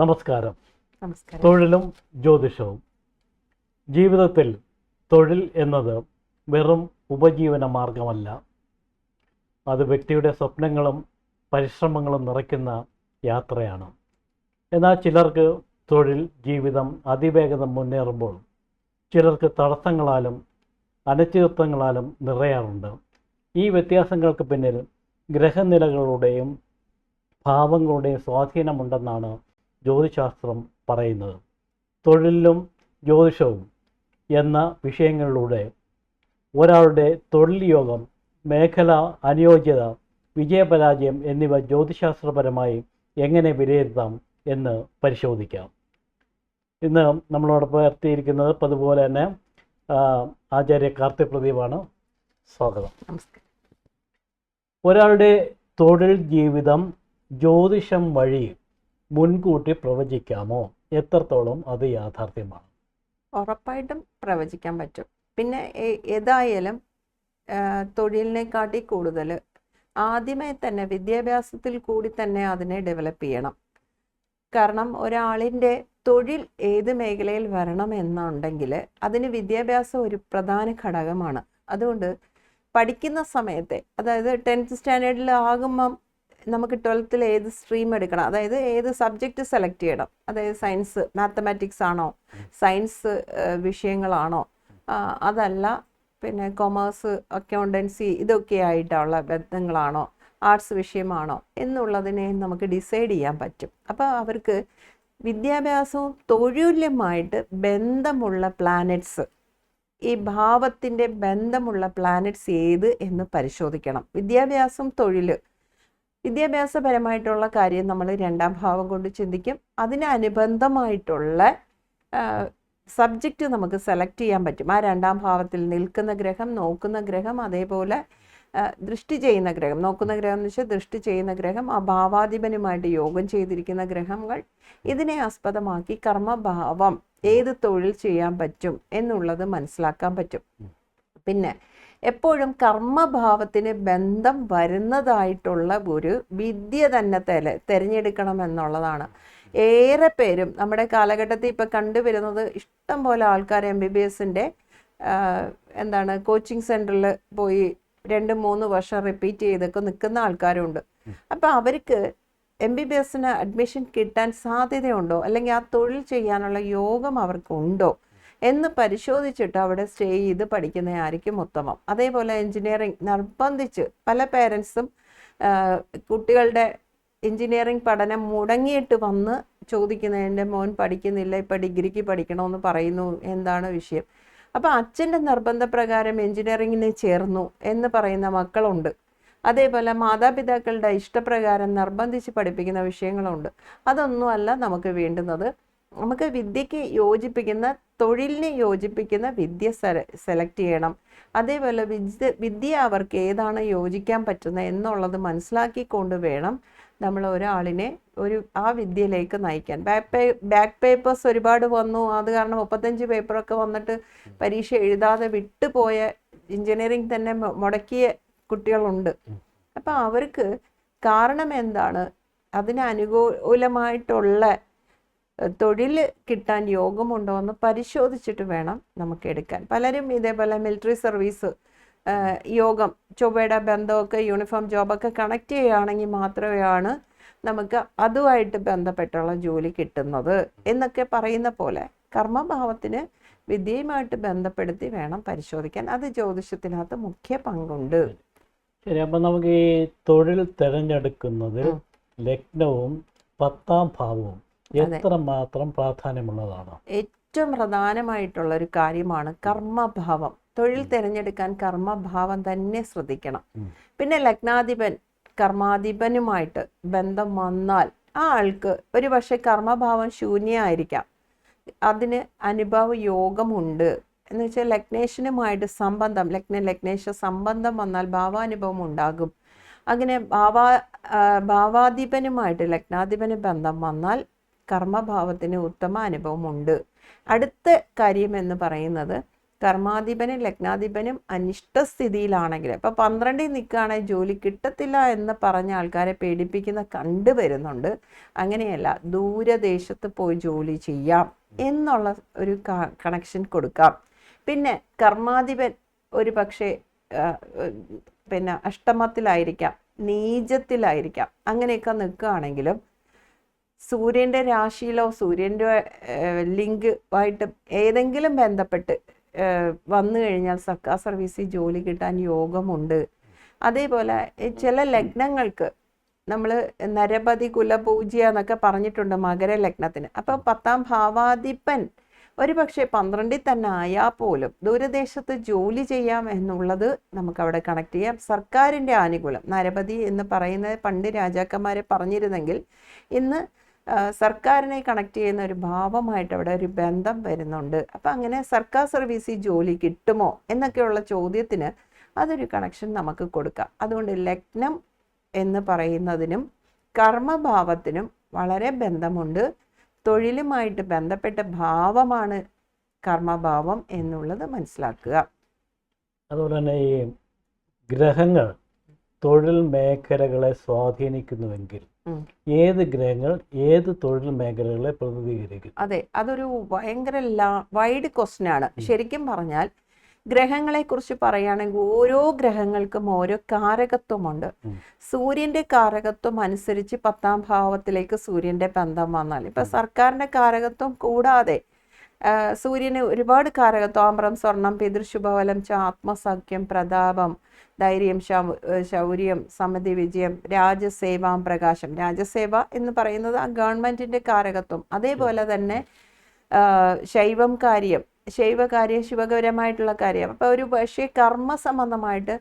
നമസ്കാരം. തൊഴിലും ജ്യോതിഷവും. ജീവിതത്തിൽ തൊഴിൽ എന്നത് വെറും ഉപജീവന മാർഗമല്ല. അത് വ്യക്തിയുടെ സ്വപ്നങ്ങളും പരിശ്രമങ്ങളും നിറയ്ക്കുന്ന യാത്രയാണ്. എന്നാൽ ചിലർക്ക് തൊഴിൽ ജീവിതം അതിവേഗം മുന്നേറുമ്പോൾ ചിലർക്ക് തടസ്സങ്ങളാലും അനിശ്ചിതത്വങ്ങളാലും നിറയാറുണ്ട്. ഈ വ്യത്യാസങ്ങൾക്ക് പിന്നിൽ ഗ്രഹനിലകളുടെയും ഭാവങ്ങളുടെയും സ്വാധീനമുണ്ടെന്നാണ് ജ്യോതിശാസ്ത്രം പറയുന്നത്. തൊഴിലും ജ്യോതിഷവും എന്ന വിഷയങ്ങളിലൂടെ ഒരാളുടെ തൊഴിൽ യോഗം മേഖല അനുയോജ്യത വിജയപരാജയം എന്നിവ ജ്യോതിശാസ്ത്രപരമായി എങ്ങനെ വിലയിരുത്താം എന്ന് പരിശോധിക്കാം. ഇന്ന് നമ്മളോടൊപ്പം എത്തിയിരിക്കുന്നത് അതുപോലെ തന്നെ ആചാര്യ കാർത്തി പ്രദീപാണ് സ്വാഗതം. നമസ്കാരം. ഒരാളുടെ തൊഴിൽ ജീവിതം ജ്യോതിഷം വഴി മുൻകൂട്ടി പ്രവചിക്കാമോ? എത്രത്തോളം അത് യാഥാർത്ഥ്യമാണ്? ഉറപ്പായിട്ടും പ്രവചിക്കാൻ പറ്റും. പിന്നെ ഏതായാലും തൊഴിലിനെക്കാട്ടി കൂടുതൽ ആദ്യമേ തന്നെ വിദ്യാഭ്യാസത്തിൽ കൂടി തന്നെ അതിനെ ഡെവലപ്പ് ചെയ്യണം. കാരണം ഒരാളിന്റെ തൊഴിൽ ഏത് മേഖലയിൽ വരണം എന്നുണ്ടെങ്കിൽ അതിന് വിദ്യാഭ്യാസം ഒരു പ്രധാന ഘടകമാണ്. അതുകൊണ്ട് പഠിക്കുന്ന സമയത്തെ അതായത് ടെൻത്ത് സ്റ്റാൻഡേർഡിൽ ആകുമ്പം നമുക്ക് ട്വൽത്തിൽ ഏത് സ്ട്രീം എടുക്കണം? അതായത് ഏത് സബ്ജക്റ്റ് സെലക്ട് ചെയ്യണം? അതായത് സയൻസ് മാത്തമാറ്റിക്സ് ആണോ? സയൻസ് വിഷയങ്ങളാണോ? അതല്ല പിന്നെ കൊമേഴ്സ് അക്കൗണ്ടൻസി ഇതൊക്കെ ആയിട്ടുള്ള ബന്ധങ്ങളാണോ? ആർട്സ് വിഷയമാണോ? എന്നുള്ളതിനെ നമുക്ക് ഡിസൈഡ് ചെയ്യാൻ പറ്റും. അപ്പോൾ അവർക്ക് വിദ്യാഭ്യാസവും തൊഴിലുമായിട്ട് ബന്ധമുള്ള പ്ലാനറ്റ്സ് ഈ ഭാവത്തിന്റെ ബന്ധമുള്ള പ്ലാനറ്റ്സ് ഏത് എന്ന് പരിശോധിക്കണം. വിദ്യാഭ്യാസം തൊഴിൽ വിദ്യാഭ്യാസപരമായിട്ടുള്ള കാര്യം നമ്മൾ രണ്ടാം ഭാവം കൊണ്ട് ചിന്തിക്കും. അതിനനുബന്ധമായിട്ടുള്ള സബ്ജക്റ്റ് നമുക്ക് സെലക്ട് ചെയ്യാൻ പറ്റും. ആ രണ്ടാം ഭാവത്തിൽ നിൽക്കുന്ന ഗ്രഹം നോക്കുന്ന ഗ്രഹം അതേപോലെ ദൃഷ്ടി ചെയ്യുന്ന ഗ്രഹം. നോക്കുന്ന ഗ്രഹം എന്ന് വെച്ചാൽ ദൃഷ്ടി ചെയ്യുന്ന ഗ്രഹം ആ ഭാവാധിപനുമായിട്ട് യോഗം ചെയ്തിരിക്കുന്ന ഗ്രഹങ്ങൾ. ഇതിനെ ആസ്പദമാക്കി കർമ്മഭാവം ഏത് തൊഴിൽ ചെയ്യാൻ പറ്റും എന്നുള്ളത് മനസ്സിലാക്കാൻ പറ്റും. പിന്നെ എപ്പോഴും കർമ്മഭാവത്തിന് ബന്ധം വരുന്നതായിട്ടുള്ള ഒരു വിദ്യ തന്നെ തെല തിരഞ്ഞെടുക്കണം എന്നുള്ളതാണ്. ഏറെ പേരും നമ്മുടെ കാലഘട്ടത്തിൽ ഇപ്പം കണ്ടുവരുന്നത് ഇഷ്ടം പോലെ ആൾക്കാർ എം ബി ബി എസിന്റെ എന്താണ് കോച്ചിങ് സെന്ററിൽ പോയി രണ്ട് മൂന്ന് വർഷം റിപ്പീറ്റ് ചെയ്തൊക്കെ നിൽക്കുന്ന ആൾക്കാരുണ്ട്. അപ്പോൾ അവർക്ക് എം ബി ബി എസിന് അഡ്മിഷൻ കിട്ടാൻ സാധ്യതയുണ്ടോ? അല്ലെങ്കിൽ ആ തൊഴിൽ ചെയ്യാനുള്ള യോഗം അവർക്കുണ്ടോ? എന്ന് പരിശോധിച്ചിട്ട് അവിടെ സ്റ്റേ ചെയ്ത് പഠിക്കുന്നതായിരിക്കും ഉത്തമം. അതേപോലെ എൻജിനീയറിംഗ് നിർബന്ധിച്ച് പല പേരൻസും കുട്ടികളുടെ എൻജിനീയറിംഗ് പഠനം മുടങ്ങിയിട്ട് വന്ന് ചോദിക്കുന്ന എന്റെ മോൻ പഠിക്കുന്നില്ല ഇപ്പം ഡിഗ്രിക്ക് പഠിക്കണമെന്ന് പറയുന്നു എന്താണ് വിഷയം. അപ്പോൾ അച്ഛന്റെ നിർബന്ധപ്രകാരം എൻജിനീയറിങ്ങിന് ചേർന്നു എന്ന് പറയുന്ന മക്കളുണ്ട്. അതേപോലെ മാതാപിതാക്കളുടെ ഇഷ്ടപ്രകാരം നിർബന്ധിച്ച് പഠിപ്പിക്കുന്ന വിഷയങ്ങളുണ്ട്. അതൊന്നുമല്ല നമുക്ക് വേണ്ടുന്നത്. നമുക്ക് വിദ്യക്ക് യോജിപ്പിക്കുന്ന തൊഴിലിനെ യോജിപ്പിക്കുന്ന വിദ്യ സെലക്ട് ചെയ്യണം. അതേപോലെ വിദ്യ വിദ്യ അവർക്ക് ഏതാണ് യോജിക്കാൻ പറ്റുന്നത് എന്നുള്ളത് മനസ്സിലാക്കിക്കൊണ്ട് വേണം നമ്മൾ ഒരാളിനെ ഒരു ആ വിദ്യയിലേക്ക് നയിക്കാൻ. ബാക്ക് പേ ബാക്ക് പേപ്പേഴ്സ് ഒരുപാട് വന്നു. അത് കാരണം മുപ്പത്തഞ്ച് പേപ്പറൊക്കെ വന്നിട്ട് പരീക്ഷ എഴുതാതെ വിട്ടുപോയ എഞ്ചിനീയറിംഗ് തന്നെ മുടക്കിയ കുട്ടികളുണ്ട്. അപ്പം അവർക്ക് കാരണം എന്താണ്? അതിന് അനുകൂലമായിട്ടുള്ള തൊഴിൽ കിട്ടാൻ യോഗമുണ്ടോ എന്ന് പരിശോധിച്ചിട്ട് വേണം നമുക്ക് എടുക്കാൻ പലരും ഇതേപോലെ മിലിറ്ററി സർവീസ് യോഗം ചൊവ്വയുടെ ബന്ധമൊക്കെ യൂണിഫോം ജോബൊക്കെ കണക്ട് ചെയ്യുകയാണെങ്കിൽ മാത്രമാണ് നമുക്ക് അതുമായിട്ട് ബന്ധപ്പെട്ടുള്ള ജോലി കിട്ടുന്നത് എന്നൊക്കെ പറയുന്ന പോലെ കർമ്മഭാവത്തിന് വിദ്യയുമായിട്ട് ബന്ധപ്പെടുത്തി വേണം പരിശോധിക്കാൻ അത് ജ്യോതിഷത്തിനകത്ത് മുഖ്യ പങ്കുണ്ട് ശരി അപ്പം നമുക്ക് ഈ തൊഴിൽ തിരഞ്ഞെടുക്കുന്നതിൽ ഉം. ലഗ്നവും പത്താം ഭാവവും. എത്രമാത്രം പ്രാധാന്യമുള്ളതാണ്? ഏറ്റവും പ്രധാനമായിട്ടുള്ള ഒരു കാര്യമാണ് കർമ്മഭാവം. തൊഴിൽ തിരഞ്ഞെടുക്കാൻ കർമ്മഭാവം തന്നെ ശ്രദ്ധിക്കണം. പിന്നെ ലഗ്നാധിപൻ കർമാധിപനുമായിട്ട് ബന്ധം വന്നാൽ ആ ആൾക്ക് ഒരു പക്ഷേ കർമ്മഭാവം ശൂന്യമായിരിക്കാം അതിന് അനുഭവ യോഗമുണ്ട്. എന്ന് വെച്ചാൽ ലഗ്നേഷനുമായിട്ട് സംബന്ധം ലഗ്ന ലഗ്നേഷ സംബന്ധം വന്നാൽ ഭാവാനുഭവം ഉണ്ടാകും. അങ്ങനെ ഭാവാ ഭാവാധിപനുമായിട്ട് ലഗ്നാധിപന് ബന്ധം വന്നാൽ കർമ്മഭാവത്തിന് ഉത്തമ അനുഭവമുണ്ട്. അടുത്ത കാര്യം എന്ന് പറയുന്നത് കർമാധിപനും ലഗ്നാധിപനും അനിഷ്ടസ്ഥിതിയിലാണെങ്കിൽ ഇപ്പം പന്ത്രണ്ടിൽ നിൽക്കുകയാണെങ്കിൽ ജോലി കിട്ടത്തില്ല എന്ന് പറഞ്ഞ ആൾക്കാരെ പേടിപ്പിക്കുന്ന കണ്ടുവരുന്നുണ്ട് അങ്ങനെയല്ല ദൂരദേശത്ത് പോയി ജോലി ചെയ്യാം എന്നുള്ള ഒരു കണക്ഷൻ കൊടുക്കാം. പിന്നെ കർമാധിപൻ ഒരു പക്ഷേ പിന്നെ അഷ്ടമത്തിലായിരിക്കാം നീചത്തിലായിരിക്കാം അങ്ങനെയൊക്കെ നിൽക്കുകയാണെങ്കിലും സൂര്യന്റെ രാശിയിലോ സൂര്യന്റെ ലിങ്ക് ആയിട്ട് ഏതെങ്കിലും ബന്ധപ്പെട്ട് വന്നു കഴിഞ്ഞാൽ സർക്കാർ സർവീസിൽ ജോലി കിട്ടാൻ യോഗമുണ്ട്. അതേപോലെ ചില ലഗ്നങ്ങൾക്ക് നമ്മൾ നരപതി കുലപൂജ്യ എന്നൊക്കെ പറഞ്ഞിട്ടുണ്ട് മകര ലഗ്നത്തിന്. അപ്പോൾ പത്താം ഭാവാധിപൻ ഒരു പക്ഷേ പന്ത്രണ്ടിൽ തന്നെ ആയാൽ പോലും ദൂരദേശത്ത് ജോലി ചെയ്യാം എന്നുള്ളത് നമുക്ക് അവിടെ കണക്ട് ചെയ്യാം. സർക്കാരിന്റെ ആനുകൂല്യം നരപതി എന്ന് പറയുന്നത് പണ്ട് രാജാക്കന്മാരെ പറഞ്ഞിരുന്നെങ്കിൽ ഇന്ന് സർക്കാരിനെ കണക്ട് ചെയ്യുന്ന ഒരു ഭാവമായിട്ട് അവിടെ ഒരു ബന്ധം വരുന്നുണ്ട്. അപ്പം അങ്ങനെ സർക്കാർ സർവീസിൽ ജോലി കിട്ടുമോ എന്നൊക്കെയുള്ള ചോദ്യത്തിന് അതൊരു കണക്ഷൻ നമുക്ക് കൊടുക്കാം. അതുകൊണ്ട് ലഗ്നം എന്ന് പറയുന്നതിനും കർമ്മഭാവത്തിനും വളരെ ബന്ധമുണ്ട്. തൊഴിലുമായിട്ട് ബന്ധപ്പെട്ട ഭാവമാണ് കർമ്മഭാവം എന്നുള്ളത് മനസ്സിലാക്കുക. അതുപോലെ തന്നെ ഈ ഗ്രഹങ്ങൾ തൊഴിൽ മേഖലകളെ സ്വാധീനിക്കുന്നുവെങ്കിൽ. ഏത് ഗ്രഹങ്ങൾ ഏത് തൊഴിൽ മേഖലകളെ പ്രതിനിധീകരിക്കും? അതെ അതൊരു ഭയങ്കര വൈഡ് ക്വസ്റ്റ്യൻ ആണ്. ശരിക്കും പറഞ്ഞാൽ ഗ്രഹങ്ങളെ കുറിച്ച് പറയുകയാണെങ്കിൽ ഓരോ ഗ്രഹങ്ങൾക്കും ഓരോ കാരകത്വമുണ്ട്. സൂര്യന്റെ കാരകത്വം അനുസരിച്ച് പത്താം ഭാവത്തിലേക്ക് സൂര്യന്റെ ബന്ധം വന്നാൽ. ഇപ്പൊ സർക്കാരിന്റെ കാരകത്വം കൂടാതെ സൂര്യന് ഒരുപാട് കാരകത്വം ആമ്രം സ്വർണം പിതൃശുഭഫലം ച ആത്മസഖ്യം പ്രതാപം ധൈര്യം ശൗര്യം സമിതി വിജയം രാജസേവാം പ്രകാശം. രാജസേവ എന്ന് പറയുന്നത് ആ ഗവൺമെന്റിന്റെ കാരകത്വം. അതേപോലെ തന്നെ ശൈവം കാര്യം. ശൈവകാര്യം ശിവകരമായിട്ടുള്ള കാര്യം. അപ്പോൾ ഒരു പക്ഷേ കർമ്മ സംബന്ധമായിട്ട്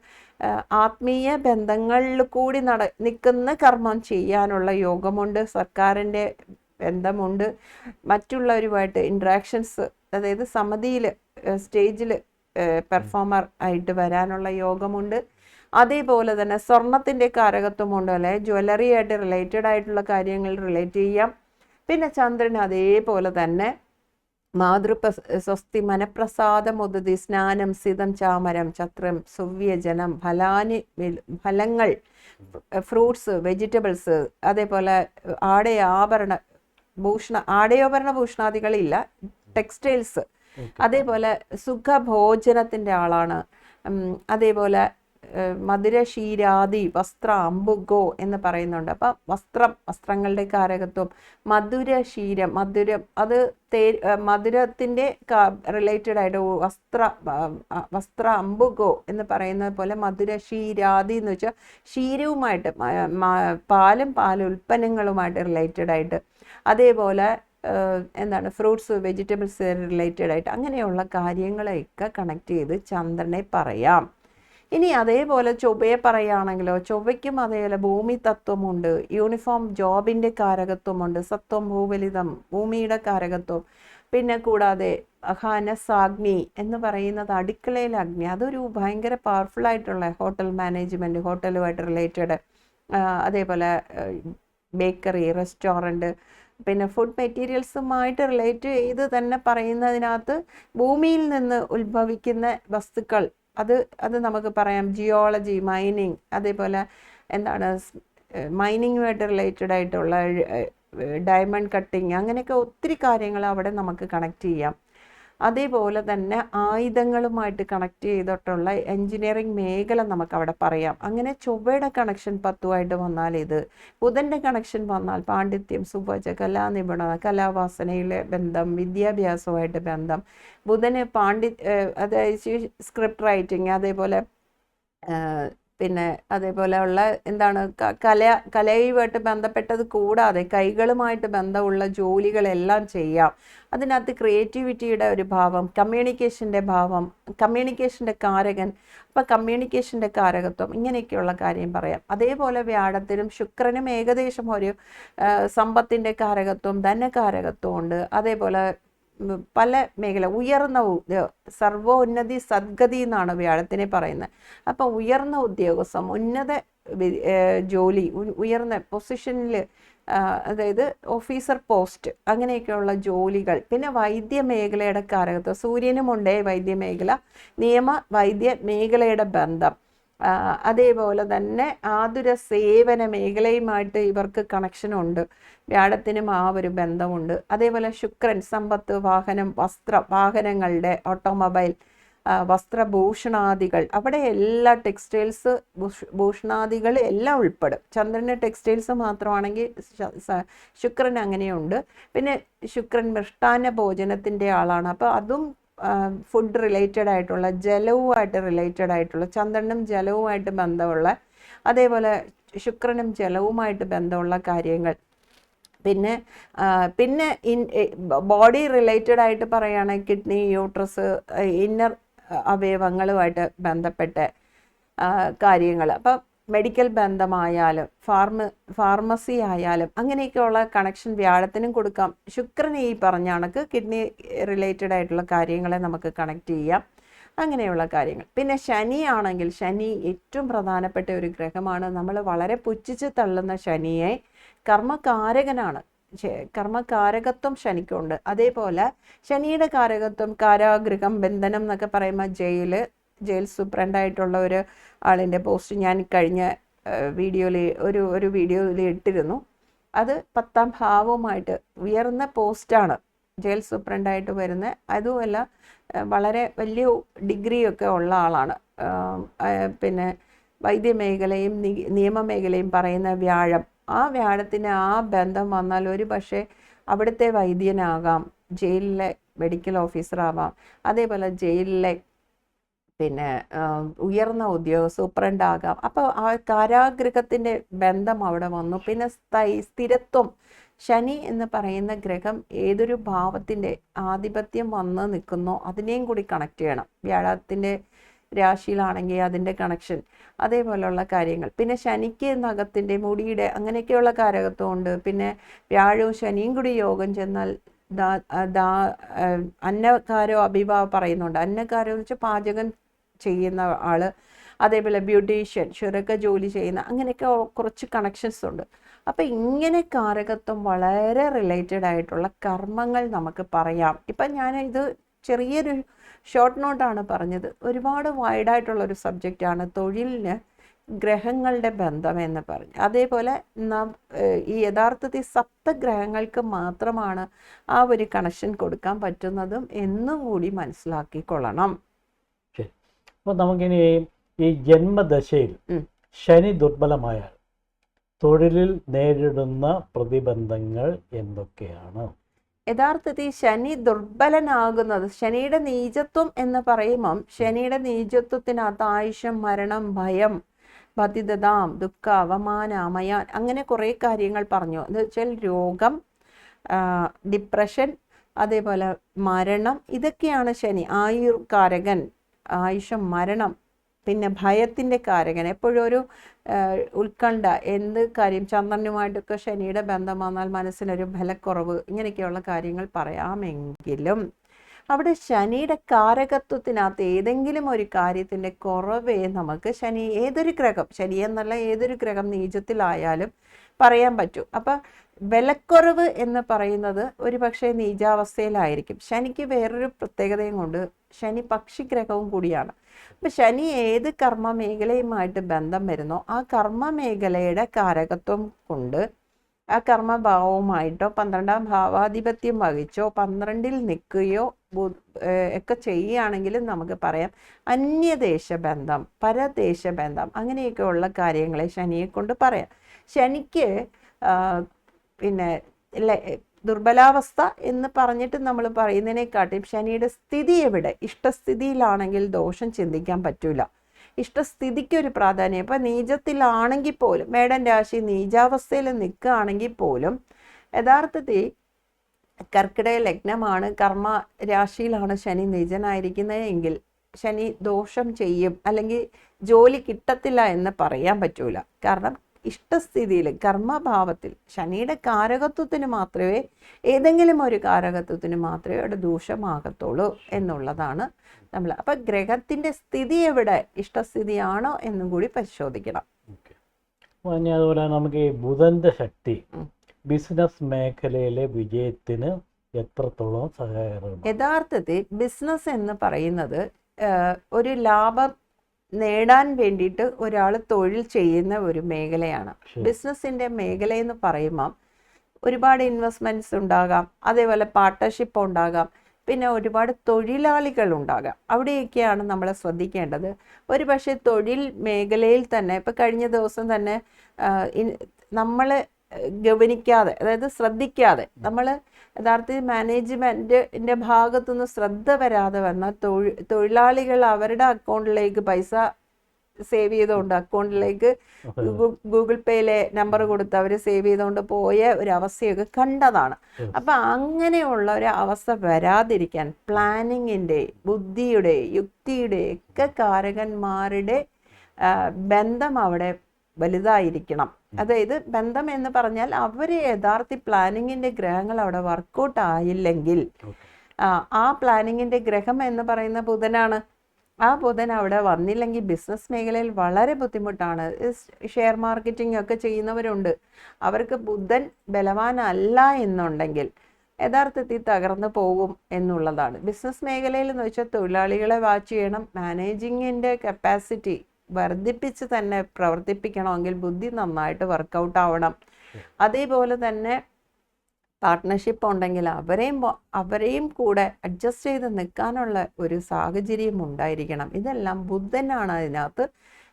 ആത്മീയ ബന്ധങ്ങളിൽ കൂടി നട നിൽക്കുന്ന കർമ്മം ചെയ്യാനുള്ള യോഗമുണ്ട്. സർക്കാരിന്റെ ബന്ധമുണ്ട്. മറ്റുള്ളവരുമായിട്ട് ഇൻട്രാക്ഷൻസ് അതായത് സമിതിയിൽ സ്റ്റേജിൽ പെർഫോമർ ആയിട്ട് വരാനുള്ള യോഗമുണ്ട്. അതേപോലെ തന്നെ സ്വർണത്തിന്റെ കാരകത്വമുണ്ട് അല്ലെ? ജ്വല്ലറി ആയിട്ട് റിലേറ്റഡ് ആയിട്ടുള്ള കാര്യങ്ങൾ റിലേറ്റ് ചെയ്യാം. പിന്നെ ചന്ദ്രൻ അതേപോലെ തന്നെ മാതൃപ്ര സ്വസ്തി മനപ്രസാദമുദതി സ്നാനം സിതം ചാമരം ചത്രം സുവ്യജനം ഫലാനി ഫലങ്ങൾ ഫ്രൂട്ട്സ് വെജിറ്റബിൾസ് അതേപോലെ ആടയ ആഭരണ ഭൂഷണ ആടയോഭരണ ഭൂഷണാദികളില്ല ടെക്സ്റ്റൈൽസ്. അതേപോലെ സുഖഭോജനത്തിന്റെ ആളാണ്. അതേപോലെ ഏഹ്, മധുര ക്ഷീരാദി വസ്ത്ര അമ്പുഗോ എന്ന് പറയുന്നുണ്ട്. അപ്പം വസ്ത്രം വസ്ത്രങ്ങളുടെ കാരകത്വം. മധുരശീരം മധുരം അത് തേ മധുരത്തിന്റെ റിലേറ്റഡ് ആയിട്ട് വസ്ത്ര വസ്ത്ര അമ്പുഗോ എന്ന് പറയുന്നത് പോലെ മധുര ക്ഷീരാദി എന്ന് വെച്ചാൽ ക്ഷീരവുമായിട്ട് പാലും പാൽ ഉൽപ്പന്നങ്ങളുമായിട്ട് റിലേറ്റഡ് ആയിട്ട്. അതേപോലെ എന്താണ് ഫ്രൂട്ട്സ് വെജിറ്റബിൾസ് റിലേറ്റഡ് ആയിട്ട് അങ്ങനെയുള്ള കാര്യങ്ങളെയൊക്കെ കണക്ട് ചെയ്ത് ചന്ദ്രനെ പറയാം. ഇനി അതേപോലെ ചൊവ്വയെ പറയുകയാണെങ്കിലോ ചൊവ്വയ്ക്കും അതേപോലെ ഭൂമി തത്വമുണ്ട് യൂണിഫോം ജോബിന്റെ കാരകത്വമുണ്ട് സത്വം ഭൂവലിതം ഭൂമിയുടെ കാരകത്വം പിന്നെ കൂടാതെ ഹനസാഗ്നി എന്ന് പറയുന്നത് അടുക്കളയിലെ അഗ്നി. അതൊരു ഭയങ്കര പവർഫുൾ ആയിട്ടുള്ള ഹോട്ടൽ മാനേജ്മെന്റ് ഹോട്ടലുമായിട്ട് റിലേറ്റഡ് അതേപോലെ ബേക്കറി റെസ്റ്റോറന്റ് പിന്നെ ഫുഡ് മെറ്റീരിയൽസുമായിട്ട് റിലേറ്റ് ചെയ്ത് തന്നെ പറയുന്നതിനകത്ത് ഭൂമിയിൽ നിന്ന് ഉത്ഭവിക്കുന്ന വസ്തുക്കൾ അത് അത് നമുക്ക് പറയാം ജിയോളജി മൈനിങ് അതേപോലെ എന്താണ് മൈനിങ്ങുമായിട്ട് റിലേറ്റഡ് ആയിട്ടുള്ള ഡയമണ്ട് കട്ടിങ് അങ്ങനെയൊക്കെ ഒത്തിരി കാര്യങ്ങൾ അവിടെ നമുക്ക് കണക്ട് ചെയ്യാം. അതേപോലെ തന്നെ ആയുധങ്ങളുമായിട്ട് കണക്ട് ചെയ്തിട്ടുള്ള എൻജിനീയറിംഗ് മേഖല നമുക്ക് അവിടെ പറയാം. അങ്ങനെ ചൊവ്വയുടെ കണക്ഷൻ പത്തുമായിട്ട് വന്നാൽ ഇത് ബുധന്റെ കണക്ഷൻ വന്നാൽ പാണ്ഡിത്യം സുഭജ കലാനിപുണത കലാവാസനയിലെ ബന്ധം വിദ്യാഭ്യാസവുമായിട്ട് ബന്ധം ബുധന് പാണ്ഡി അതായത് സ്ക്രിപ്റ്റ് റൈറ്റിംഗ് അതേപോലെ പിന്നെ അതേപോലെ ഉള്ള എന്താണ് കല കലയുമായിട്ട് ബന്ധപ്പെട്ടത് കൂടാതെ കൈകളുമായിട്ട് ബന്ധമുള്ള ജോലികളെല്ലാം ചെയ്യാം. അതിനകത്ത് ക്രിയേറ്റിവിറ്റിയുടെ ഒരു ഭാവം കമ്മ്യൂണിക്കേഷന്റെ ഭാവം കമ്മ്യൂണിക്കേഷന്റെ കാരകൻ. അപ്പം കമ്മ്യൂണിക്കേഷന്റെ കാരകത്വം ഇങ്ങനെയൊക്കെയുള്ള കാര്യം പറയാം. അതേപോലെ വ്യാഴത്തിനും ശുക്രനും ഏകദേശം ഒരു സമ്പത്തിന്റെ കാരകത്വം ധനകാരകത്വം ഉണ്ട്. അതേപോലെ പല മേഖല ഉയർന്ന സർവോന്നതി സദ്ഗതി എന്നാണ് വ്യാഴത്തിനെ പറയുന്നത്. അപ്പം ഉയർന്ന ഉദ്യോഗസ്ഥം ഉന്നത ജോലി ഉയർന്ന പൊസിഷനിൽ അതായത് ഓഫീസർ പോസ്റ്റ് അങ്ങനെയൊക്കെയുള്ള ജോലികൾ പിന്നെ വൈദ്യ മേഖലയുടെ കാരകത്വം സൂര്യനുമുണ്ടേ വൈദ്യ മേഖല നിയമ വൈദ്യ മേഖലയുടെ ബന്ധം അതേപോലെ തന്നെ ആതുര സേവന മേഖലയുമായിട്ട് ഇവർക്ക് കണക്ഷനുണ്ട് വ്യാഴത്തിനും ആ ഒരു ബന്ധമുണ്ട്. അതേപോലെ ശുക്രൻ സമ്പത്ത് വാഹനം വസ്ത്ര വാഹനങ്ങളുടെ ഓട്ടോമൊബൈൽ വസ്ത്രഭൂഷണാദികൾ അവിടെ എല്ലാ ടെക്സ്റ്റൈൽസ് ഭൂഷണാദികൾ എല്ലാം ഉൾപ്പെടും. ചന്ദ്രന് ടെക്സ്റ്റൈൽസ് മാത്രമാണെങ്കിൽ ശുക്രൻ അങ്ങനെയുണ്ട്. പിന്നെ ശുക്രൻ മൃഷ്ടാന്ന ഭോജനത്തിന്റെ ആളാണ്. അപ്പോൾ അതും ഫുഡ് റിലേറ്റഡ് ആയിട്ടുള്ള ജലവുമായിട്ട് റിലേറ്റഡ് ആയിട്ടുള്ള ചന്ദ്രനും ജലവുമായിട്ട് ബന്ധമുള്ള അതേപോലെ ശുക്രനും ജലവുമായിട്ട് ബന്ധമുള്ള കാര്യങ്ങൾ. പിന്നെ പിന്നെ ഇൻ ബോഡി റിലേറ്റഡ് ആയിട്ട് പറയുകയാണെങ്കിൽ കിഡ്നി യൂട്രസ് ഇന്നർ അവയവങ്ങളുമായിട്ട് ബന്ധപ്പെട്ട കാര്യങ്ങൾ. അപ്പം മെഡിക്കൽ ബന്ധമായാലും ഫാർമ ഫാർമസി ആയാലും അങ്ങനെയൊക്കെയുള്ള കണക്ഷൻ വ്യാഴത്തിനും കൊടുക്കാം. ശുക്രൻ ഈ പറഞ്ഞ കണക്ക് കിഡ്നി റിലേറ്റഡ് ആയിട്ടുള്ള കാര്യങ്ങളെ നമുക്ക് കണക്ട് ചെയ്യാം. അങ്ങനെയുള്ള കാര്യങ്ങൾ. പിന്നെ ശനി ആണെങ്കിൽ ശനി ഏറ്റവും പ്രധാനപ്പെട്ട ഒരു ഗ്രഹമാണ്. നമ്മൾ വളരെ പുച്ഛിച്ച് തള്ളുന്ന ശനിയെ കർമ്മകാരകനാണ്. കർമ്മകാരകത്വം ശനിക്കുണ്ട്. അതേപോലെ ശനിയുടെ കാരകത്വം കാരാഗൃഹം ബന്ധനം എന്നൊക്കെ പറയുമ്പോൾ ജയിൽ ജയിൽ സൂപ്രണ്ടായിട്ടുള്ള ഒരു ആളിന്റെ പോസ്റ്റ് ഞാൻ കഴിഞ്ഞ വീഡിയോയിൽ ഒരു ഒരു വീഡിയോയിൽ ഇട്ടിരുന്നു. അത് പത്താം ഭാവവുമായിട്ട് ഉയർന്ന പോസ്റ്റാണ് ജയിൽ സൂപ്രണ്ടായിട്ട് വരുന്ന. അതുമല്ല വളരെ വലിയ ഡിഗ്രിയൊക്കെ ഉള്ള ആളാണ്. പിന്നെ വൈദ്യമേഖലയും നിയമമേഖലയും പറയുന്ന വ്യാഴം. ആ വ്യാഴത്തിന് ആ ബന്ധം വന്നാൽ ഒരു പക്ഷേ അവിടുത്തെ വൈദ്യനാകാം ജയിലിലെ മെഡിക്കൽ ഓഫീസറാവാം. അതേപോലെ ജയിലിലെ പിന്നെ ഉയർന്ന ഉദ്യോഗ സൂപ്രണ്ടാകാം. അപ്പോൾ ആ കാരാഗ്രഹത്തിന്റെ ബന്ധം അവിടെ വന്നു. പിന്നെ സ്ഥൈ സ്ഥിരത്വം. ശനി എന്ന് പറയുന്ന ഗ്രഹം ഏതൊരു ഭാവത്തിന്റെ ആധിപത്യം വന്ന് നിൽക്കുന്നോ അതിനെയും കൂടി കണക്ട് ചെയ്യണം. വ്യാഴത്തിന്റെ രാശിയിലാണെങ്കിൽ അതിന്റെ കണക്ഷൻ അതേപോലെയുള്ള കാര്യങ്ങൾ. പിന്നെ ശനിക്ക് നഖത്തിന്റെ മുടിയുടെ അങ്ങനെയൊക്കെയുള്ള കാരകത്വമുണ്ട് പിന്നെ വ്യാഴവും ശനിയും കൂടി യോഗം ചെന്നാൽ ദാ ദാ അന്നകാരോ അഭിഭാവ പറയുന്നുണ്ട്. അന്നകാരം എന്ന് വെച്ചാൽ പാചകം ചെയ്യുന്ന ആൾ അതേപോലെ ബ്യൂട്ടീഷ്യൻ ചുരക്ക ജോലി ചെയ്യുന്ന അങ്ങനെയൊക്കെ കുറച്ച് കണക്ഷൻസ് ഉണ്ട്. അപ്പോൾ ഇങ്ങനെ കാരകത്വം വളരെ റിലേറ്റഡ് ആയിട്ടുള്ള കർമ്മങ്ങൾ നമുക്ക് പറയാം. ഇപ്പം ഞാൻ ഇത് ചെറിയൊരു ഷോർട്ട് നോട്ടാണ് പറഞ്ഞത്. ഒരുപാട് വൈഡായിട്ടുള്ള ഒരു സബ്ജക്റ്റാണ് തൊഴിലിന് ഗ്രഹങ്ങളുടെ ബന്ധം എന്ന് പറഞ്ഞു. അതേപോലെ നാം ഈ യഥാർത്ഥത്തിൽ സപ്തഗ്രഹങ്ങൾക്ക് മാത്രമാണ് ആ ഒരു കണക്ഷൻ കൊടുക്കാൻ പറ്റുന്നതും എന്നും കൂടി മനസ്സിലാക്കിക്കൊള്ളണം. അപ്പോൾ നമുക്കിനി ഈ ജന്മദശയിൽ. ശനി ദുർബലമായാൽ തൊഴിലിൽ നേരിടുന്ന പ്രതിബന്ധങ്ങൾ എന്തൊക്കെയാണ്? യഥാർത്ഥത്തിൽ ശനി ദുർബലനാകുന്നത് ശനിയുടെ നീചത്വം എന്ന് പറയുമ്പം ശനിയുടെ നീചത്വത്തിനകത്ത് ആയുഷം മരണം ഭയം ബധിതതാം ദുഃഖ അവമാന അമയാൻ അങ്ങനെ കുറേ കാര്യങ്ങൾ പറഞ്ഞു. എന്ന് വെച്ചാൽ രോഗം ഡിപ്രഷൻ അതേപോലെ മരണം ഇതൊക്കെയാണ് ശനി. ആയുർകാരകൻ ആയുഷം മരണം പിന്നെ ഭയത്തിന്റെ കാരകൻ. എപ്പോഴും ഒരു ഉത്കണ്ഠ. എന്ത് കാര്യം? ചന്ദ്രനുമായിട്ടൊക്കെ ശനിയുടെ ബന്ധം വന്നാൽ മനസ്സിനൊരു ബലക്കുറവ്. ഇങ്ങനെയൊക്കെയുള്ള കാര്യങ്ങൾ പറയാമെങ്കിലും അവിടെ ശനിയുടെ കാരകത്വത്തിനകത്ത് ഏതെങ്കിലും ഒരു കാര്യത്തിന്റെ കുറവേ നമുക്ക് ശനി ഏതൊരു ഗ്രഹം ശനി എന്നല്ല ഏതൊരു ഗ്രഹം നീചത്തിലായാലും പറയാൻ പറ്റും. അപ്പം ബലക്കുറവ് എന്ന് പറയുന്നത് ഒരു പക്ഷേ നീചാവസ്ഥയിലായിരിക്കും. ശനിക്ക് വേറൊരു പ്രത്യേകതയും കൊണ്ട് ശനി പക്ഷിഗ്രഹവും കൂടിയാണ്. അപ്പം ശനി ഏത് കർമ്മ മേഖലയുമായിട്ട് ബന്ധം വരുന്നോ ആ കർമ്മ മേഖലയുടെ കാരകത്വം കൊണ്ട് ആ കർമ്മഭാവവുമായിട്ടോ പന്ത്രണ്ടാം ഭാവാധിപത്യം വഹിച്ചോ പന്ത്രണ്ടിൽ നിൽക്കുകയോ ഒക്കെ ചെയ്യുകയാണെങ്കിലും നമുക്ക് പറയാം അന്യദേശ ബന്ധം പരദേശ ബന്ധം അങ്ങനെയൊക്കെയുള്ള കാര്യങ്ങളെ ശനിയെ കൊണ്ട് പറയാം. ശനിക്ക് പിന്നെ ദുർബലാവസ്ഥ എന്ന് പറഞ്ഞിട്ട് നമ്മൾ പറയുന്നതിനെക്കാട്ടിയും ശനിയുടെ സ്ഥിതി എവിടെ? ഇഷ്ടസ്ഥിതിയിലാണെങ്കിൽ ദോഷം ചിന്തിക്കാൻ പറ്റൂല. ഇഷ്ടസ്ഥിതിക്ക് ഒരു പ്രാധാന്യം. ഇപ്പം നീചത്തിലാണെങ്കിൽ പോലും മേടൻ രാശി നീചാവസ്ഥയിൽ നിൽക്കുകയാണെങ്കിൽ പോലും യഥാർത്ഥത്തിൽ കർക്കിടക ലഗ്നമാണ് കർമ്മ രാശിയിലാണ് ശനി നീചനായിരിക്കുന്നത് എങ്കിൽ ശനി ദോഷം ചെയ്യും. അല്ലെങ്കിൽ ജോലി കിട്ടത്തില്ല എന്ന് പറയാൻ പറ്റൂല. കാരണം ഇഷ്ടസ്ഥിതിയിൽ കർമ്മഭാവത്തിൽ ശനിയുടെ കാരകത്വത്തിന് മാത്രമേ ഏതെങ്കിലും ഒരു കാരകത്വത്തിന് മാത്രമേ അവിടെ ദൂഷമാകത്തുള്ളൂ എന്നുള്ളതാണ് നമ്മൾ അപ്പം ഗ്രഹത്തിന്റെ സ്ഥിതി എവിടെ ഇഷ്ടസ്ഥിതിയാണോ എന്നും കൂടി പരിശോധിക്കണം. ഇനി അതുപോലെ നമുക്ക് ഈ ബുധന്റെ ശക്തി ബിസിനസ് മേഖലയിലെ വിജയത്തിന് എത്രത്തോളം സഹായകരമാണ്? യഥാർത്ഥത്തിൽ ബിസിനസ് എന്ന് പറയുന്നത് ഒരു ലാഭം നേടാൻ വേണ്ടിയിട്ട് ഒരാൾ തൊഴിൽ ചെയ്യുന്ന ഒരു മേഖലയാണ്. ബിസിനസ്സിന്റെ ബിസിനസ്സിന്റെ മേഖല എന്ന് പറയുമ്പം ഒരുപാട് ഇൻവെസ്റ്റ്മെന്റ്സ് ഉണ്ടാകാം അതേപോലെ പാർട്ട്ണർഷിപ്പ് ഉണ്ടാകാം പിന്നെ ഒരുപാട് തൊഴിലാളികൾ ഉണ്ടാകാം. അവിടെയൊക്കെയാണ് നമ്മൾ ശ്രദ്ധിക്കേണ്ടത്. ഒരു പക്ഷേ തൊഴിൽ മേഖലയിൽ തന്നെ ഇപ്പം കഴിഞ്ഞ ദിവസം തന്നെ നമ്മൾ ഗവനിക്കാതെ അതായത് ശ്രദ്ധിക്കാതെ നമ്മൾ യഥാർത്ഥത്തിൽ മാനേജ്മെന്റിന്റെ ഭാഗത്തുനിന്ന് ശ്രദ്ധ വരാതെ വന്ന തൊഴിൽ തൊഴിലാളികൾ അവരുടെ അക്കൗണ്ടിലേക്ക് പൈസ സേവ് ചെയ്തുകൊണ്ട് അക്കൗണ്ടിലേക്ക് ഗൂഗിൾ പേയിലെ നമ്പർ കൊടുത്ത് അവർ സേവ് ചെയ്തുകൊണ്ട് പോയ ഒരു അവസ്ഥയൊക്കെ കണ്ടതാണ്. അപ്പൊ അപ്പം അങ്ങനെയുള്ള ഒരു അവസ്ഥ വരാതിരിക്കാൻ പ്ലാനിങ്ങിന്റെ ബുദ്ധിയുടെ യുക്തിയുടെ ഒക്കെ കാരകന്മാരുടെ ബന്ധം അവിടെ വലുതായിരിക്കണം. അതായത് ബന്ധം എന്ന് പറഞ്ഞാൽ അവർ യഥാർത്ഥ പ്ലാനിങ്ങിന്റെ ഗ്രഹങ്ങൾ അവിടെ വർക്കൗട്ട് ആയില്ലെങ്കിൽ ആ, പ്ലാനിങ്ങിന്റെ ഗ്രഹം എന്ന് പറയുന്ന ബുധനാണ്. ആ ബുധൻ അവിടെ വന്നില്ലെങ്കിൽ ബിസിനസ് മേഖലയിൽ വളരെ ബുദ്ധിമുട്ടാണ്. ഷെയർ മാർക്കറ്റിംഗ് ഒക്കെ ചെയ്യുന്നവരുണ്ട്. അവർക്ക് ബുധൻ ബലവാനല്ല എന്നുണ്ടെങ്കിൽ യഥാർത്ഥത്തിൽ തകർന്നു പോകും എന്നുള്ളതാണ്. ബിസിനസ് മേഖലയിൽ എന്ന് വെച്ചാൽ തൊഴിലാളികളെ വാച്ച് ചെയ്യണം മാനേജിങ്ങിന്റെ കപ്പാസിറ്റി വർദ്ധിപ്പിച്ച് തന്നെ പ്രവർത്തിപ്പിക്കണമെങ്കിൽ ബുദ്ധി നന്നായിട്ട് വർക്കൗട്ട് ആവണം അതേപോലെ തന്നെ പാർട്ട്ണർഷിപ്പ് ഉണ്ടെങ്കിൽ അവരെയും അവരെയും കൂടെ അഡ്ജസ്റ്റ് ചെയ്ത് നിൽക്കാനുള്ള ഒരു സാഹചര്യം ഉണ്ടായിരിക്കണം. ഇതെല്ലാം ബുദ്ധനാണ് അതിനകത്ത്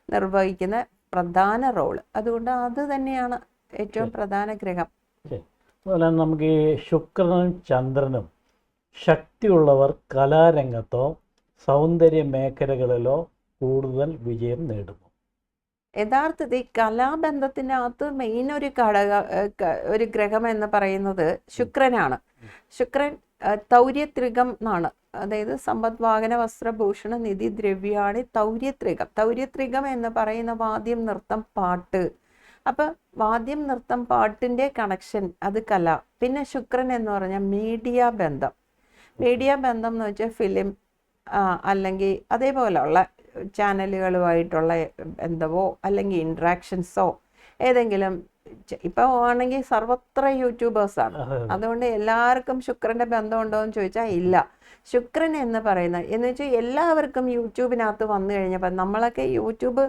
നിർവഹിക്കുന്ന പ്രധാന റോൾ അതുകൊണ്ട് അത് തന്നെയാണ് ഏറ്റവും പ്രധാന ഗ്രഹം. അതുപോലെ നമുക്ക് ഈ ശുക്രനും ചന്ദ്രനും ശക്തിയുള്ളവർ കലാരംഗത്തോ സൗന്ദര്യ മേഖലകളിലോ കൂടുതൽ വിജയം നേടുന്നു. യഥാർത്ഥത്തിൽ കലാബന്ധത്തിനകത്ത് മെയിൻ ഒരു ഘടക ഒരു ഗ്രഹം എന്ന് പറയുന്നത് ശുക്രനാണ്. ശുക്രൻ തൗര്യത്രികം എന്നാണ്. അതായത് സമ്പദ് വാഹന വസ്ത്രഭൂഷണ നിധി ദ്രവ്യാണി തൗര്യത്രികം. തൗര്യത്രികം എന്ന് പറയുന്ന വാദ്യം നൃത്തം പാട്ട്. അപ്പം വാദ്യം നൃത്തം പാട്ടിന്റെ കണക്ഷൻ അത് കല. പിന്നെ ശുക്രൻ എന്ന് പറഞ്ഞാൽ മീഡിയ ബന്ധം. മീഡിയ ബന്ധം എന്ന് വെച്ചാൽ ഫിലിം അല്ലെങ്കിൽ അതേപോലെയുള്ള ചാനലുകളുമായിട്ടുള്ള ബന്ധമോ അല്ലെങ്കിൽ ഇൻട്രാക്ഷൻസോ ഏതെങ്കിലും ഇപ്പോൾ ആണെങ്കിൽ സർവത്ര യൂട്യൂബേഴ്സാണ് അതെ, അതെ. അതുകൊണ്ട് എല്ലാവർക്കും ശുക്രന്റെ ബന്ധമുണ്ടോ എന്ന് ചോദിച്ചാൽ ഇല്ല. ശുക്രൻ എന്ന് പറയുന്നത് എന്ന് വെച്ചാൽ എല്ലാവർക്കും യൂട്യൂബിനകത്ത് വന്നു കഴിഞ്ഞപ്പോൾ നമ്മളൊക്കെ യൂട്യൂബ്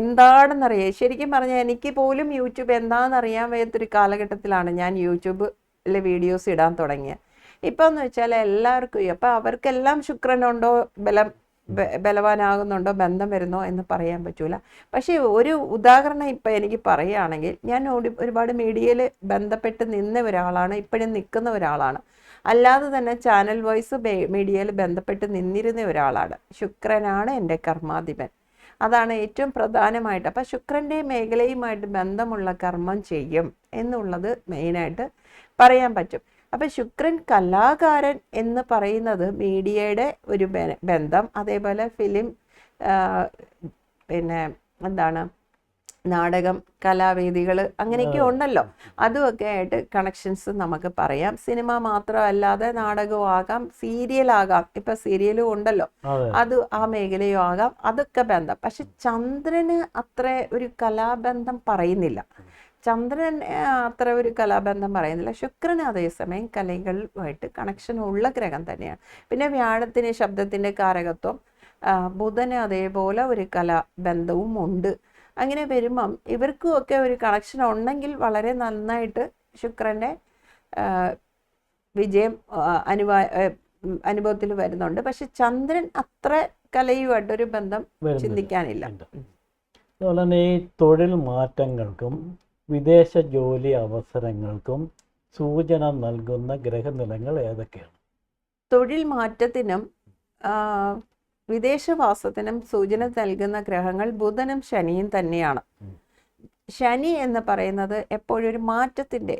എന്താണെന്നറിയാം. ശരിക്കും പറഞ്ഞാൽ എനിക്ക് പോലും യൂട്യൂബ് എന്താണെന്ന് അറിയാൻ വയ്യാത്തൊരു കാലഘട്ടത്തിലാണ് ഞാൻ യൂട്യൂബിൽ വീഡിയോസ് ഇടാൻ തുടങ്ങിയത്. ഇപ്പം എന്ന് വെച്ചാൽ എല്ലാവർക്കും അപ്പം അവർക്കെല്ലാം ശുക്രനുണ്ടോ ബലം ബലവാനാകുന്നുണ്ടോ ബന്ധം വരുന്നോ എന്ന് പറയാൻ പറ്റൂല. പക്ഷേ ഒരു ഉദാഹരണം ഇപ്പം എനിക്ക് പറയുകയാണെങ്കിൽ ഞാൻ ഒരു- ഒരുപാട് മീഡിയയിൽ ബന്ധപ്പെട്ട് നിന്ന ഒരാളാണ് ഇപ്പോഴും നിൽക്കുന്ന ഒരാളാണ്. അല്ലാതെ തന്നെ ചാനൽ വോയിസ് മീഡിയയിൽ ബന്ധപ്പെട്ട് നിന്നിരുന്ന ഒരാളാണ്. ശുക്രനാണ് എന്റെ കർമാധിപൻ. അതാണ് ഏറ്റവും പ്രധാനമായിട്ട്. അപ്പം ശുക്രന്റെ മേഖലയുമായിട്ട് ബന്ധമുള്ള കർമ്മം ചെയ്യും എന്നുള്ളത് മെയിനായിട്ട് പറയാൻ പറ്റും. അപ്പം ശുക്രൻ കലാകാരൻ എന്ന് പറയുന്നത് മീഡിയയുടെ ഒരു ബന്ധം. അതേപോലെ ഫിലിം പിന്നെ എന്താണ് നാടകം കലാവേദികൾ അങ്ങനെയൊക്കെ ഉണ്ടല്ലോ. അതുമൊക്കെ ആയിട്ട് കണക്ഷൻസ് നമുക്ക് പറയാം. സിനിമ മാത്രമല്ലാതെ നാടകവും ആകാം സീരിയലാകാം ഇപ്പം സീരിയലും ഉണ്ടല്ലോ. അത് ആ മേഖലയും ആകാം. അതൊക്കെ ബന്ധം. പക്ഷെ ചന്ദ്രന് അത്ര ഒരു കലാബന്ധം പറയുന്നില്ല. ചന്ദ്രൻ അത്ര ഒരു കലാബന്ധം പറയുന്നില്ല. ശുക്രൻ അതേസമയം കലകളുമായിട്ട് കണക്ഷൻ ഉള്ള ഗ്രഹം തന്നെയാണ്. പിന്നെ വ്യാഴത്തിന് ശബ്ദത്തിന്റെ കാരകത്വം ബുധന് അതേപോലെ ഒരു കലാബന്ധവും ഉണ്ട്. അങ്ങനെ വരുമ്പം ഇവർക്കും ഒക്കെ ഒരു കണക്ഷൻ ഉണ്ടെങ്കിൽ വളരെ നന്നായിട്ട് ശുക്രന്റെ വിജയം അനുവാ അനുഭവ അനുഭവത്തിൽ വരുന്നുണ്ട്. പക്ഷെ ചന്ദ്രൻ അത്ര കലയുമായിട്ടൊരു ബന്ധം ചിന്തിക്കാനില്ല. അതുപോലെ തന്നെ ഈ തൊഴിൽ മാറ്റങ്ങൾക്കും വിദേശ ജോലി അവസരങ്ങൾക്കും സൂചന നൽകുന്ന ഗ്രഹനിലങ്ങൾ ഏതൊക്കെയാണ്? തൊഴിൽ മാറ്റത്തിനും വിദേശവാസത്തിനും സൂചന നൽകുന്ന ഗ്രഹങ്ങൾ ബുധനും ശനിയും തന്നെയാണ്. ശനി എന്ന് പറയുന്നത് എപ്പോഴും ഒരു മാറ്റത്തിന്റെ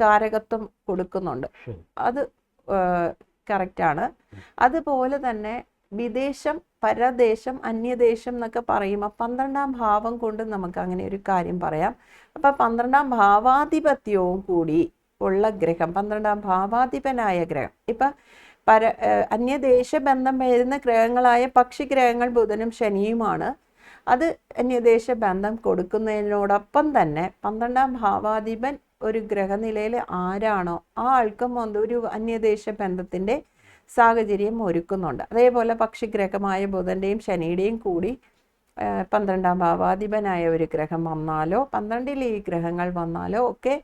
കാരകത്വം കൊടുക്കുന്നുണ്ട്. അത് കറക്റ്റാണ്. അതുപോലെ തന്നെ വിദേശം പരദേശം അന്യദേശം എന്നൊക്കെ പറയുമ്പോൾ പന്ത്രണ്ടാം ഭാവം കൊണ്ട് നമുക്ക് അങ്ങനെ ഒരു കാര്യം പറയാം. അപ്പം പന്ത്രണ്ടാം ഭാവാധിപത്യവും കൂടി ഉള്ള ഗ്രഹം പന്ത്രണ്ടാം ഭാവാധിപനായ ഗ്രഹം. ഇപ്പം പര അന്യദേശ ബന്ധം വരുന്ന ഗ്രഹങ്ങളായ പക്ഷി ഗ്രഹങ്ങൾ ബുധനും ശനിയുമാണ്. അത് അന്യദേശ ബന്ധം കൊടുക്കുന്നതിനോടൊപ്പം തന്നെ പന്ത്രണ്ടാം ഭാവാധിപൻ ഒരു ഗ്രഹനിലയിൽ ആരാണോ ആ ആൾക്കും ഒരു അന്യദേശ ബന്ധത്തിന്റെ സാഹചര്യം ഒരുക്കുന്നുണ്ട്. അതേപോലെ പക്ഷിഗ്രഹമായ ബുധന്റെയും ശനിയുടെയും കൂടി പന്ത്രണ്ടാം ഭാവാധിപനായ ഒരു ഗ്രഹം വന്നാലോ പന്ത്രണ്ടിൽ ഈ ഗ്രഹങ്ങൾ വന്നാലോ ഒക്കെ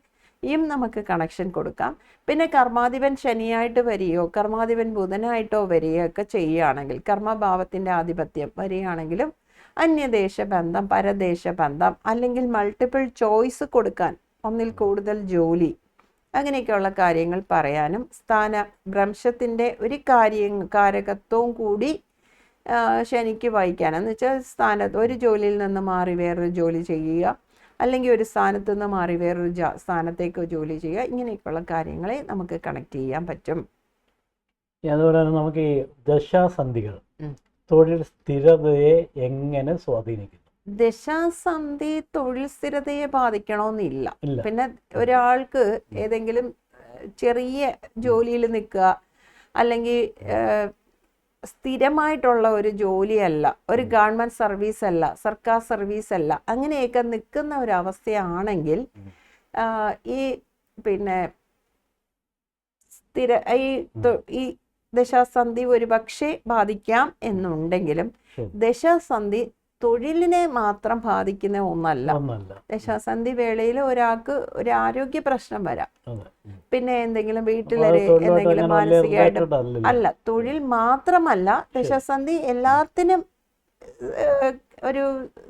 ഇയും നമുക്ക് കണക്ഷൻ കൊടുക്കാം. പിന്നെ കർമാധിപൻ ശനിയായിട്ട് വരികയോ കർമാധിപൻ ബുധനായിട്ടോ വരികയോ ഒക്കെ ചെയ്യുകയാണെങ്കിൽ കർമ്മഭാവത്തിന്റെ ആധിപത്യം വരികയാണെങ്കിലും അന്യദേശ ബന്ധം പരദേശ ബന്ധം അല്ലെങ്കിൽ മൾട്ടിപ്പിൾ ചോയ്സ് കൊടുക്കാൻ ഒന്നിൽ കൂടുതൽ ജോലി അങ്ങനെയൊക്കെയുള്ള കാര്യങ്ങൾ പറയാനും സ്ഥാന ഭ്രംശത്തിന്റെ ഒരു കാര്യം കാരകത്വവും കൂടി ശനിക്ക് വായിക്കാൻ എന്ന് വെച്ചാൽ സ്ഥാനത്ത് ഒരു ജോലിയിൽ നിന്ന് മാറി വേറൊരു ജോലി ചെയ്യുക. അല്ലെങ്കിൽ ഒരു സ്ഥാനത്ത് നിന്ന് മാറി വേറൊരു ജാ- സ്ഥാനത്തേക്ക് ജോലി ചെയ്യുക. ഇങ്ങനെയൊക്കെയുള്ള കാര്യങ്ങളെ നമുക്ക് കണക്ട് ചെയ്യാൻ പറ്റും. അതുപോലെ തന്നെ നമുക്ക് ഈ ദശാസന്ധികൾ. തൊഴിൽ സ്ഥിരതയെ എങ്ങനെ സ്വാധീനിക്കുന്നു ദശാസന്ധി തൊഴിൽ സ്ഥിരതയെ ബാധിക്കണമെന്നില്ല പിന്നെ ഒരാൾക്ക് ഏതെങ്കിലും ചെറിയ ജോലിയിൽ നിൽക്കുക അല്ലെങ്കിൽ സ്ഥിരമായിട്ടുള്ള ഒരു ജോലിയല്ല ഒരു ഗവൺമെന്റ് സർവീസ് അല്ല സർക്കാർ സർവീസ് അല്ല അങ്ങനെയൊക്കെ നിൽക്കുന്ന ഒരു അവസ്ഥയാണെങ്കിൽ ഈ പിന്നെ സ്ഥിര ഈ ഈ ദശാസന്ധി ഒരു പക്ഷേ ബാധിക്കാം എന്നുണ്ടെങ്കിലും. ദശാസന്ധി തൊഴിലിനെ മാത്രം ബാധിക്കുന്ന ഒന്നല്ല. ദശാസന്ധി വേളയിൽ ഒരാൾക്ക് ഒരു ആരോഗ്യ പ്രശ്നം വരാം. പിന്നെ എന്തെങ്കിലും വീട്ടിലൊരു എന്തെങ്കിലും മാനസികമായിട്ട്. അല്ല തൊഴിൽ മാത്രമല്ല ദശാസന്ധി എല്ലാത്തിനും ഒരു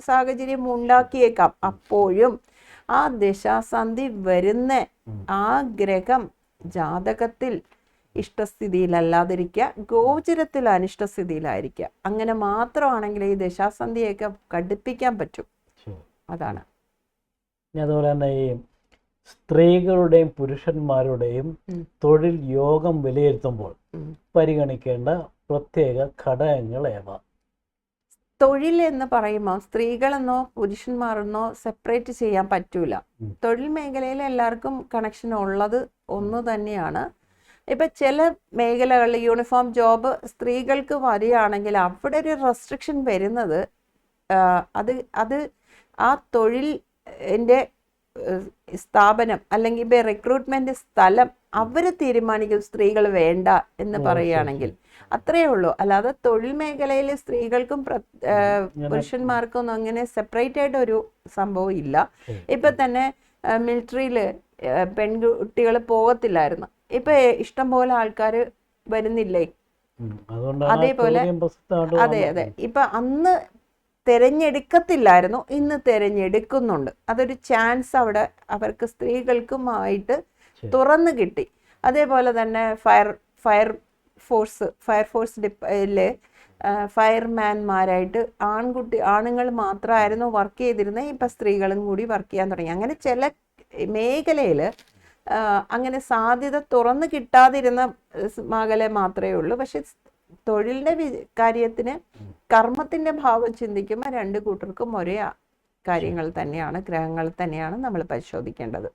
സാഹചര്യം ഉണ്ടാക്കിയേക്കാം. അപ്പോഴും ആ ദശാസന്ധി വരുന്ന ആ ഗ്രഹം ജാതകത്തിൽ ഇഷ്ടസ്ഥിതിയിലല്ലാതിരിക്കുക ഗോചരത്തിൽ അനിഷ്ടസ്ഥിതിയിലായിരിക്കുക. അങ്ങനെ മാത്രമാണെങ്കിൽ ഈ ദശാസന്ധിയൊക്കെ കടുപ്പിക്കാൻ പറ്റും. അതാണ്. അതുപോലെ തന്നെ ഈ സ്ത്രീകളുടെയും പുരുഷന്മാരുടെയും. തൊഴിൽ യോഗം വിലയിരുത്തുമ്പോൾ പരിഗണിക്കേണ്ട പ്രത്യേക ഘടകങ്ങൾ ഏവ തൊഴിൽ എന്ന് പറയുമ്പോൾ സ്ത്രീകളെന്നോ പുരുഷന്മാരെന്നോ സെപ്പറേറ്റ് ചെയ്യാൻ പറ്റൂല. തൊഴിൽ മേഖലയിൽ എല്ലാവർക്കും കണക്ഷൻ ഉള്ളത് ഒന്ന് തന്നെയാണ്. ഇപ്പം ചില മേഖലകളിൽ യൂണിഫോം ജോബ് സ്ത്രീകൾക്ക് വരികയാണെങ്കിൽ അവിടെ ഒരു റെസ്ട്രിക്ഷൻ വരുന്നത് അത് അത് ആ തൊഴിൽ എന്റെ സ്ഥാപനം അല്ലെങ്കിൽ ഇപ്പം റിക്രൂട്ട്മെന്റ് സ്ഥലം അവർ തീരുമാനിക്കും സ്ത്രീകൾ വേണ്ട എന്ന് പറയുകയാണെങ്കിൽ. അത്രയേ ഉള്ളൂ. അല്ലാതെ തൊഴിൽ മേഖലയിൽ സ്ത്രീകൾക്കും പുരുഷന്മാർക്കും ഒന്നും അങ്ങനെ സെപ്പറേറ്റ് ആയിട്ട് ഒരു സംഭവം ഇല്ല. ഇപ്പം ഇപ്പൊ തന്നെ മിലിറ്ററിയിൽ പെൺകുട്ടികൾ പോകത്തില്ലായിരുന്നു. ഇപ്പൊ ഇഷ്ടം പോലെ ആൾക്കാർ വരുന്നില്ലേ അതേപോലെ- അതെ. അതെ. ഇപ്പൊ അന്ന് തിരഞ്ഞെടുക്കത്തില്ലായിരുന്നു ഇന്ന് തിരഞ്ഞെടുക്കുന്നുണ്ട്. അതൊരു ചാൻസ് അവിടെ അവർക്ക് സ്ത്രീകൾക്കുമായിട്ട് തുറന്നു കിട്ടി. അതേപോലെ തന്നെ fire fire force fire force ഡിപ്പിലെ ഫയർമാൻമാരായിട്ട് ആൺകുട്ടി ആണുങ്ങൾ മാത്രമായിരുന്നു വർക്ക് ചെയ്തിരുന്നത് ഇപ്പം സ്ത്രീകളും കൂടി വർക്ക് ചെയ്യാൻ തുടങ്ങി. അങ്ങനെ ചില മേഖലയിൽ അങ്ങനെ സാധ്യത തുറന്നു കിട്ടാതിരുന്ന മകളെ മാത്രമേ ഉള്ളൂ. പക്ഷെ തൊഴിലിന്റെ കാര്യത്തിന് കർമ്മത്തിന്റെ ഭാവം ചിന്തിക്കുമ്പോൾ രണ്ട് കൂട്ടർക്കും ഒരേ കാര്യങ്ങൾ തന്നെയാണ് ഗ്രഹങ്ങൾ തന്നെയാണ് നമ്മൾ പരിശോധിക്കേണ്ടത്.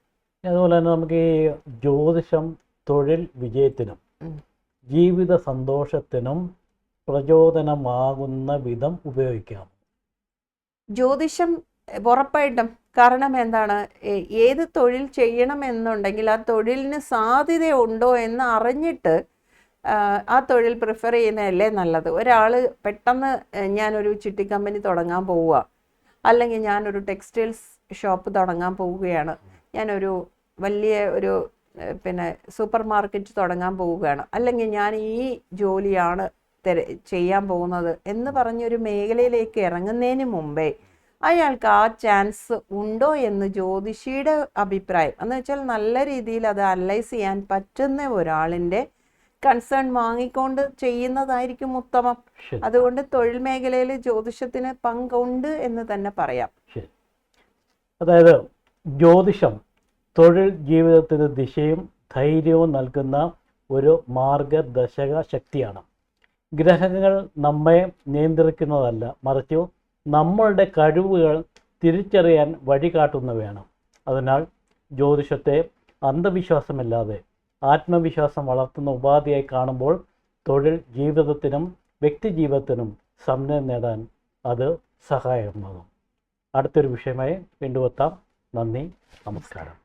അതുപോലെ തന്നെ നമുക്ക് ഈ ജ്യോതിഷം തൊഴിൽ വിജയത്തിനും ജീവിത സന്തോഷത്തിനും പ്രചോദനമാകുന്ന വിധം ഉപയോഗിക്കാം. ജ്യോതിഷം ഉറപ്പായിട്ടും. കാരണം എന്താണ്? ഏത് തൊഴിൽ ചെയ്യണമെന്നുണ്ടെങ്കിൽ ആ തൊഴിലിന് സാധ്യത ഉണ്ടോ എന്ന് അറിഞ്ഞിട്ട് ആ, തൊഴിൽ പ്രിഫർ ചെയ്യുന്നതല്ലേ നല്ലത്. ഒരാൾ പെട്ടെന്ന് ഞാനൊരു ചിട്ടി കമ്പനി തുടങ്ങാൻ പോവുക. അല്ലെങ്കിൽ ഞാനൊരു ടെക്സ്റ്റൈൽസ് ഷോപ്പ് തുടങ്ങാൻ പോവുകയാണ്. ഞാനൊരു വലിയ ഒരു പിന്നെ സൂപ്പർ മാർക്കറ്റ് തുടങ്ങാൻ പോവുകയാണ്. അല്ലെങ്കിൽ ഞാൻ ഈ ജോലിയാണ് ചെയ്യാൻ പോകുന്നത് എന്ന് പറഞ്ഞൊരു മേഖലയിലേക്ക് ഇറങ്ങുന്നതിന് മുമ്പേ അയാൾക്ക് ആ ചാൻസ് ഉണ്ടോ എന്ന് ജ്യോതിഷിയുടെ അഭിപ്രായം. എന്ന് വെച്ചാൽ നല്ല രീതിയിൽ അത് അനലൈസ് ചെയ്യാൻ പറ്റുന്ന ഒരാളിന്റെ കൺസേൺ വാങ്ങിക്കൊണ്ട് ചെയ്യുന്നതായിരിക്കും ഉത്തമം. അതുകൊണ്ട് തൊഴിൽ മേഖലയിൽ ജ്യോതിഷത്തിന് പങ്കുണ്ട് എന്ന് തന്നെ പറയാം. അതായത് ജ്യോതിഷം തൊഴിൽ ജീവിതത്തിന് ദിശയും ധൈര്യവും നൽകുന്ന ഒരു മാർഗദർശക ശക്തിയാണ്. ഗ്രഹങ്ങൾ നമ്മെ നിയന്ത്രിക്കുന്നതല്ല. മറിച്ച് നമ്മളുടെ കഴിവുകൾ തിരിച്ചറിയാൻ വഴികാട്ടുന്നവയാണ് അതിനാൽ ജ്യോതിഷത്തെ അന്ധവിശ്വാസമില്ലാതെ ആത്മവിശ്വാസം വളർത്തുന്ന ഉപാധിയായി കാണുമ്പോൾ തൊഴിൽ ജീവിതത്തിനും വ്യക്തിജീവിതത്തിനും സമന്വയം നേടാൻ അത് സഹായകമാകും. അടുത്തൊരു വിഷയമായി വീണ്ടും എത്താം. നന്ദി നമസ്കാരം.